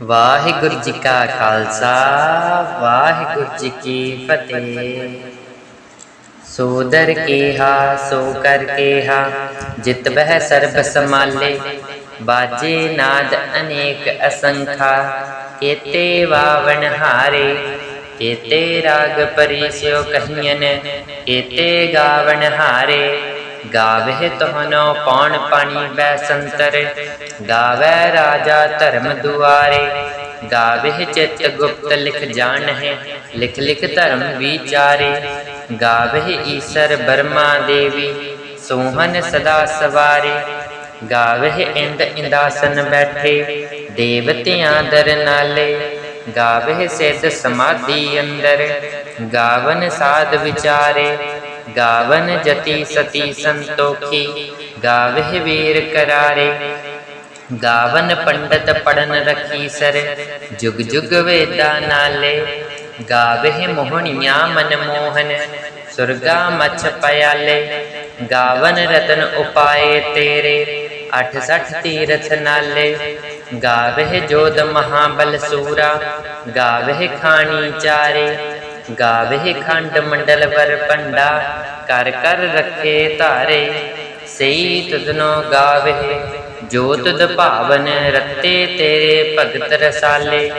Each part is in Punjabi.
ਵਾਹਿਗੁਰੂ ਜੀ ਕਾ ਖਾਲਸਾ, ਵਾਹਿਗੁਰੂ ਜੀ ਕੀ ਫਤਿਹ। ਸੋਦਰ ਕੇਹਾ ਸੋ ਕਰ ਕੇਹਾ, ਜਿਤ ਬਹਿ ਸਰਬ ਸਮਾਲੇ ਬਾਜੇ ਨਾਦ ਅਨੇਕ ਅਸੰਖਾ, ਕੇਤੇ ਵਾਵਣ ਹਾਰੇ। ਕੇਤੇ ਰਾਗ ਪਰਿਸਿਓ ਕਹੀਨ ਕੇਤੇ ਗਾਵਣ ਹਾਰੇ। ਗਾਵੇ ਤੋਹਨੋ ਪੌਣ ਪਾਣੀ ਬੈ ਸੰਤਰ? ਗਾਵੇ ਰਾਜਾ ਧਰਮ ਦੁਆਰੇ। ਗਾਵੇ ਚਿਤ ਗੁਪਤ ਲਿਖ ਜਾਣਹਿ, ਲਿਖ ਲਿਖ ਧਰਮ ਵਿਚਾਰੇ। ਗਾਵੇ ਈਸਰ ਬਰਮਾ ਦੇਵੀ, ਸੋਹਨ ਸਦਾ ਸਵਾਰੇ। ਗਾਵੇ ਇੰਦ ਇੰਦਾਸਨ ਬੈਠੇ, ਦੇਵਤਿਆਂ ਦਰ ਨਾਲੇ। ਗਾਵੇ ਸਿੱਧ ਸਮਾਧੀ ਅੰਦਰ, ਗਾਵਨ ਸਾਧ ਵਿਚਾਰੇ। ਗਾਵਨ ਜਤੀ ਸਤੀ ਸੰਤੋਖੀ ਗਾਵੇ ਵੀਰ ਕਰਾਰੇ। ਗਾਵਨ ਪੰਡਤ ਪੜਨ ਰਖੀ ਸਰ, ਜੁਗ ਜੁਗ ਵੇਦਾ ਨਾਲੇ। ਗਾਵੇ ਮੋਹਣੀਆਂ ਮਨ ਮੋਹਨ, ਸੁਰਗਾ ਮਛ ਪਿਆਲੇ ਗਾਵਨ ਰਤਨ ਉਪਾਏ ਤੇਰੇ 68 ਤੀਰਥ ਨਾਲੇ। ਗਾਵੇ ਜੋਦ ਮਹਾਬਲ ਸੂਰਾ ਗਾਵੇ ਖਾਣੀ ਚਾਰੇ। ਗਾਵੇ ਖੰਡ ਮੰਡਲ ਵਰ ਪੰਡਾ ਕਰ ਕਰ ਰੱਖੇ ਧਾਰੇ। ਸਈ ਤੁਧਨੋ ਗਾਵੇ ਜੋ ਤੁਧ ਭਾਵਨ ਰਤੇ ਤੇਰੇ ਭਗਤ ਰਸਾਲੇ।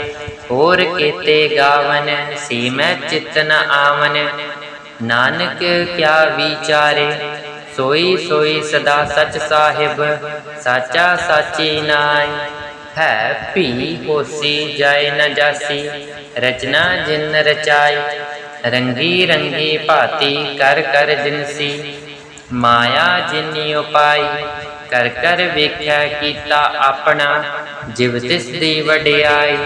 ਹੋਰ ਕੀਤੇ ਗਾਵਨ ਸੀ ਮੈਂ ਚਿਤ ਆਵਨ। ਨਾਨਕ ਕਿਆ ਵਿਚਾਰੇ, ਸੋਈ ਸੋਈ ਸਦਾ ਸਚ ਸਾਹਿਬ, ਸਾਚਾ ਸਾਚੀ ਨਾਈ ਹੈ ਭੀ ਕੋਸੀ ਜਾਏ ਨ ਜਾਸੀ, ਰਚਨਾ ਜਿਨ ਰਚਾਈ, ਰੰਗੀ ਰੰਗੀ ਭਾਤੀ ਕਰ ਕਰ ਜਿਨਸੀ, ਮਾਇਆ ਜਿਨੀ ਉਪਾਈ, ਕਰ ਕਰ ਵੇਖਿਆ ਕੀਤਾ ਆਪਣਾ, ਜਿਵ ਤਿਸ ਦੀ ਵਡਿਆਈ।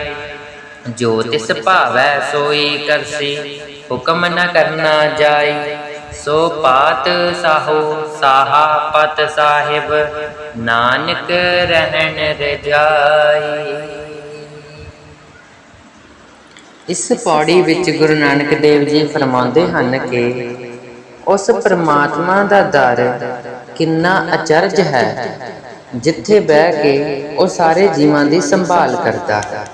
ਜੋ ਤਿਸ ਭਾਵੈ ਸੋਈ ਕਰਸੀ, ਹੁਕਮ ਨ ਕਰਨਾ ਜਾਈ ਸੋ ਪਾਤ ਸਾਹੋ ਸਾਹਾ ਪਤ ਸਾਹਿਬ, ਨਾਨਕ ਰਹਿਣ ਰਜਾਈ ਇਸ ਪੌੜੀ ਵਿੱਚ ਗੁਰੂ ਨਾਨਕ ਦੇਵ ਜੀ ਫਰਮਾਉਂਦੇ ਹਨ ਕਿ ਉਸ ਪ੍ਰਮਾਤਮਾ ਦਾ ਦਰ ਕਿੰਨਾ ਅਚਰਜ ਹੈ, ਜਿੱਥੇ ਬਹਿ ਕੇ ਉਹ ਸਾਰੇ ਜੀਵਾਂ ਦੀ ਸੰਭਾਲ ਕਰਦਾ ਹੈ।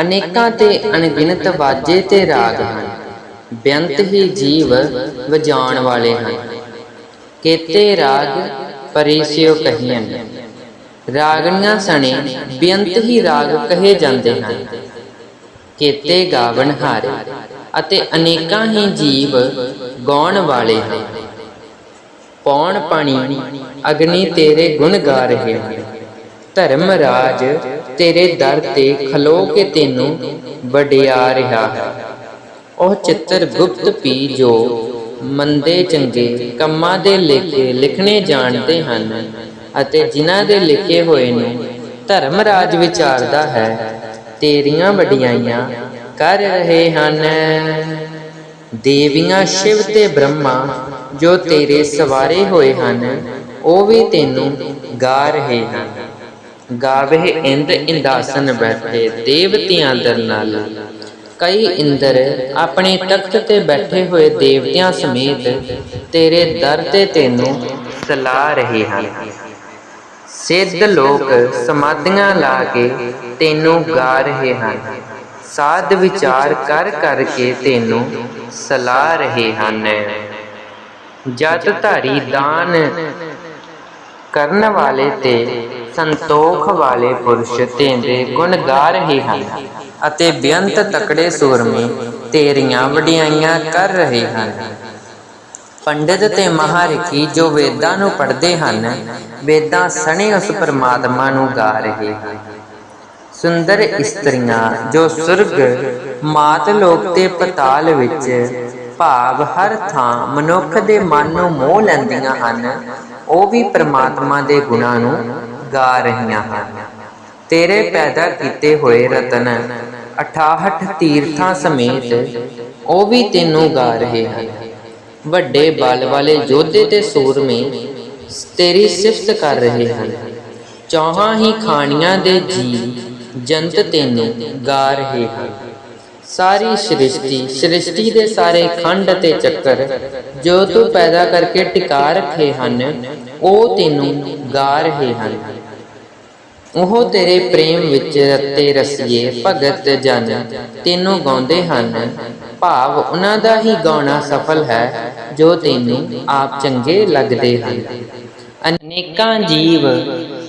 ਅਨੇਕਾਂ ਤੇ ਅਣਗਿਣਤ ਵਾਜੇ ਤੇ ਰਾਗ ਹਨ। ਬੇਅੰਤ ਹੀ ਜੀਵ ਵਜਾਉਣ ਵਾਲੇ ਹਨ। ਕੇਤੇ ਰਾਗ ਪਰਿਸਿਓ ਕਹੀਨ ਰਾਗਣੀਆਂ ਸਣੇ ਬੇਅੰਤ ਹੀ ਰਾਗ ਕਹੇ ਜਾਂਦੇ ਹਨ। ਕੇਤੇ ਗਾਵਣ ਹਾਰੇ ਅਤੇ ਅਨੇਕਾਂ ਹੀ ਜੀਵ ਗਾਉਣ ਵਾਲੇ ਹਨ। ਪੌਣ ਪਾਣੀ ਅਗਨੀ ਤੇਰੇ ਗੁਣ ਗਾ ਰਹੇ ਹਨ। ਧਰਮ ਰਾਜ ਤੇਰੇ ਦਰ ਤੇ ਖਲੋ ਕੇ ਤੈਨੂੰ ਵਡਿਆ ਰਿਹਾ ਹੈ। ਉਹ ਚਿੱਤਰ ਗੁਪਤ ਪੀ ਜੋ ਮੰਦੇ ਚੰਗੇ ਕੰਮਾਂ ਦੇ ਲੇਖੇ ਲਿਖਣੇ ਜਾਣਦੇ ਹਨ ਅਤੇ ਜਿਨ੍ਹਾਂ ਦੇ ਲਿਖੇ ਹੋਏ ਨੂੰ ਧਰਮ ਰਾਜ ਵਿਚਾਰਦਾ ਹੈ, ਤੇਰੀਆਂ ਵਡਿਆਈਆਂ ਕਰ ਰਹੇ ਹਨ। ਦੇਵੀਆਂ ਸ਼ਿਵ ਤੇ ਬ੍ਰਹਮਾ ਜੋ ਤੇਰੇ ਸਵਾਰੇ ਹੋਏ ਹਨ, ਉਹ ਵੀ ਤੈਨੂੰ ਗਾ ਰਹੇ ਹਨ। ਗਾਵੇ ਇੰਦ ਇੰਦਾਸਨ ਬੈਠੇ ਦੇਵਤਿਆਂ ਦਰ ਨਾਲ ਕਈ ਇੰਦਰ ਆਪਣੇ ਤਖਤ ਤੇ ਬੈਠੇ ਹੋਏ ਦੇਵਤਿਆਂ ਸਮੇਤ ਤੇਰੇ ਦਰ ਤੇ ਤੈਨੂੰ ਸਲਾ ਰਹੇ ਹਨ। ਸਿੱਧ ਲੋਕ ਸਮਾਧੀਆਂ ਲਾ ਕੇ ਤੈਨੂੰ ਗਾ ਰਹੇ ਹਨ। ਸਾਧ ਵਿਚਾਰ ਕਰ ਕਰਕੇ ਤੈਨੂੰ ਸਲਾ ਰਹੇ ਹਨ। ਜਤ ਧਾਰੀ ਦਾਨ ਕਰਨ ਵਾਲੇ ਤੇ ਸੰਤੋਖ ਵਾਲੇ ਪੁਰਸ਼ ਤੇਰੇ ਗੁਣ ਗਾ ਰਹੇ ਹਨ ਅਤੇ ਬੇਅੰਤ ਤਕੜੇ ਸੂਰਮੇ ਤੇਰੀਆਂ ਵਡਿਆਈਆਂ ਕਰ ਰਹੇ ਹਨ। ਪੰਡਿਤ ਤੇ ਮਹਾਰਿਖੀ ਜੋ ਵੇਦਾਂ ਨੂੰ ਪੜ੍ਹਦੇ ਹਨ, ਵੇਦਾਂ ਸਣੇ ਉਸ ਪਰਮਾਤਮਾ ਨੂੰ ਗਾ ਰਹੇ ਹਨ। ਸੁੰਦਰ ਇਸਤਰੀਆਂ ਜੋ ਸੁਰਗ, ਮਾਤ ਲੋਕ ਤੇ ਪਤਾਲ ਵਿੱਚ ਭਾਵ ਹਰ ਥਾਂ ਮਨੁੱਖ ਦੇ ਮਨ ਨੂੰ ਮੋਹ ਲੈਂਦੀਆਂ ਹਨ ਉਹ ਵੀ ਪ੍ਰਮਾਤਮਾ ਦੇ ਗੁਣਾਂ ਨੂੰ ਗਾ ਰਹੀਆਂ ਹਨ। ਤੇਰੇ ਪੈਦਾ ਕੀਤੇ ਹੋਏ ਰਤਨ 68 ਤੀਰਥਾਂ ਸਮੇਤ ਉਹ ਵੀ ਤੈਨੂੰ ਗਾ ਰਹੇ ਹਨ। ਵੱਡੇ ਬਲ ਵਾਲੇ ਯੋਧੇ ਤੇ ਸੂਰਮੇ ਤੇਰੀ ਸਿਫਤ ਕਰ ਰਹੇ ਹਨ। ਚੌਹਾਂ ਹੀ ਖਾਣੀਆਂ ਦੇ ਜੀ ਜੰਤ ਤੈਨੂੰ ਗਾ ਰਹੇ ਹਨ। ਸਾਰੀ ਸ੍ਰਿਸ਼ਟੀ ਸ੍ਰਿਸ਼ਟੀ ਦੇ ਸਾਰੇ ਖੰਡ ਅਤੇ ਚੱਕਰ ਜੋ ਤੂੰ ਪੈਦਾ ਕਰਕੇ ਟਿਕਾ ਰੱਖੇ ਹਨ ਉਹ ਤੈਨੂੰ ਗਾ ਰਹੇ ਹਨ। ਉਹ ਤੇਰੇ ਪ੍ਰੇਮ ਵਿੱਚ ਰਤੇ ਰਸੀਏ ਭਗਤ ਜਨ ਤੈਨੂੰ ਗਾਉਂਦੇ ਹਨ। ਭਾਵ ਉਹਨਾਂ ਦਾ ਹੀ ਗਾਉਣਾ ਸਫਲ ਹੈ ਜੋ ਤੈਨੂੰ ਆਪ ਚੰਗੇ ਲੱਗਦੇ ਹਨ। ਅਨੇਕਾਂ ਜੀਵ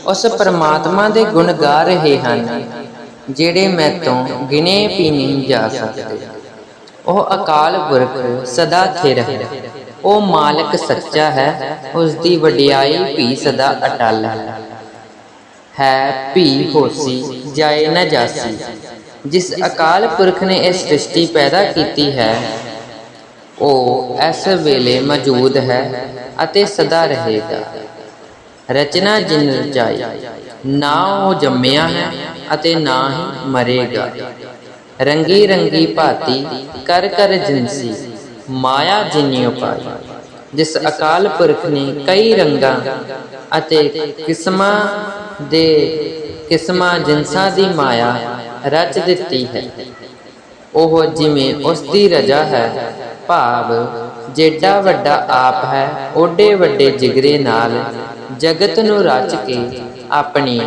ਉਸ ਪਰਮਾਤਮਾ ਦੇ ਗੁਣ ਗਾ ਰਹੇ ਹਨ। ਜਿਹੜੇ ਮੈਤੋਂ ਗਿਣੇ ਵੀ ਨਹੀਂ ਜਾ ਸਕਦੇ। ਉਹ ਅਕਾਲ ਪੁਰਖ ਸਦਾ ਸਥਿਰ ਹੈ। ਉਹ ਮਾਲਕ ਸੱਚਾ ਹੈ। ਉਸ ਦੀ ਵਡਿਆਈ ਵੀ ਸਦਾ ਅਟਲ ਹੈ। ਹੈ ਭੀ ਹੋਸੀ, ਜਾਏ ਨਾ ਜਾਸੀ। ਜਿਸ ਅਕਾਲ ਪੁਰਖ ਨੇ ਇਹ ਸ੍ਰਿਸ਼ਟੀ ਪੈਦਾ ਕੀਤੀ ਹੈ, ਉਹ ਇਸ ਵੇਲੇ ਮੌਜੂਦ ਹੈ ਅਤੇ ਸਦਾ ਰਹੇਗਾ। ਰਚਨਾ ਜਿਨ ਰਚਾਈ ਨਾ ਉਹ ਜੰਮਿਆ ਹੈ ਅਤੇ ਨਾ ਹੀ ਮਰੇਗਾ। ਰੰਗੀ ਰੰਗੀ ਭਾਤੀ ਕਰ ਕਰ ਜਿਨਸੀ ਮਾਇਆ ਜਿਨਿ ਉਪਾਈ ਜਿਸ ਅਕਾਲ ਪੁਰਖ ਨੇ ਕਈ ਰੰਗਾਂ ਅਤੇ ਕਿਸਮਾਂ ਦੇ ਕਿਸਮਾਂ ਜਿਨਸਾਂ ਦੀ ਮਾਇਆ ਰਚ ਦਿੱਤੀ ਹੈ। ਉਹ ਜਿਵੇਂ ਉਸ ਦੀ ਰਜਾ ਹੈ, ਭਾਵ ਜਿਹੜਾ ਵੱਡਾ ਆਪ ਹੈ, ਓਡੇ ਵੱਡੇ ਜਿਗਰੇ ਨਾਲ ਜਗਤ ਨੂੰ ਰਚ ਕੇ ਆਪਣੀ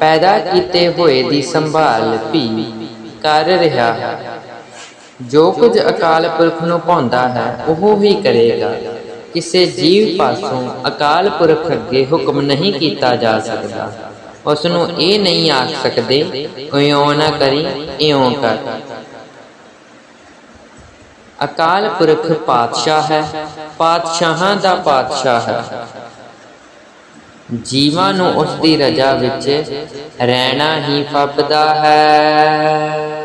ਪੈਦਾ ਕੀਤੇ ਹੋਏ ਦੀ ਸੰਭਾਲ ਵੀ ਕਰ ਰਿਹਾ ਹੈ। ਜੋ ਕੁਝ ਅਕਾਲ ਪੁਰਖ ਨੂੰ ਭਾਉਂਦਾ ਹੈ, ਉਹ ਹੀ ਕਰੇਗਾ। ਕਿਸੇ ਜੀਵ ਪਾਸੋਂ ਅਕਾਲ ਪੁਰਖ ਅੱਗੇ ਹੁਕਮ ਨਹੀਂ ਕੀਤਾ ਜਾ ਸਕਦਾ। ਉਸ ਨੂੰ ਇਹ ਨਹੀਂ ਆਖ ਸਕਦੇ, ਇਉਂ ਨਾ ਕਰੀ, ਇਉਂ ਕਰ। ਅਕਾਲ ਪੁਰਖ ਪਾਤਸ਼ਾਹ ਹੈ, ਪਾਤਸ਼ਾਹਾਂ ਦਾ ਪਾਤਸ਼ਾਹ ਹੈ। ਜੀਵਾਂ ਨੂੰ ਉਸ ਦੀ ਰਜਾ ਵਿੱਚ ਰਹਿਣਾ ਹੀ ਫੱਬਦਾ ਹੈ।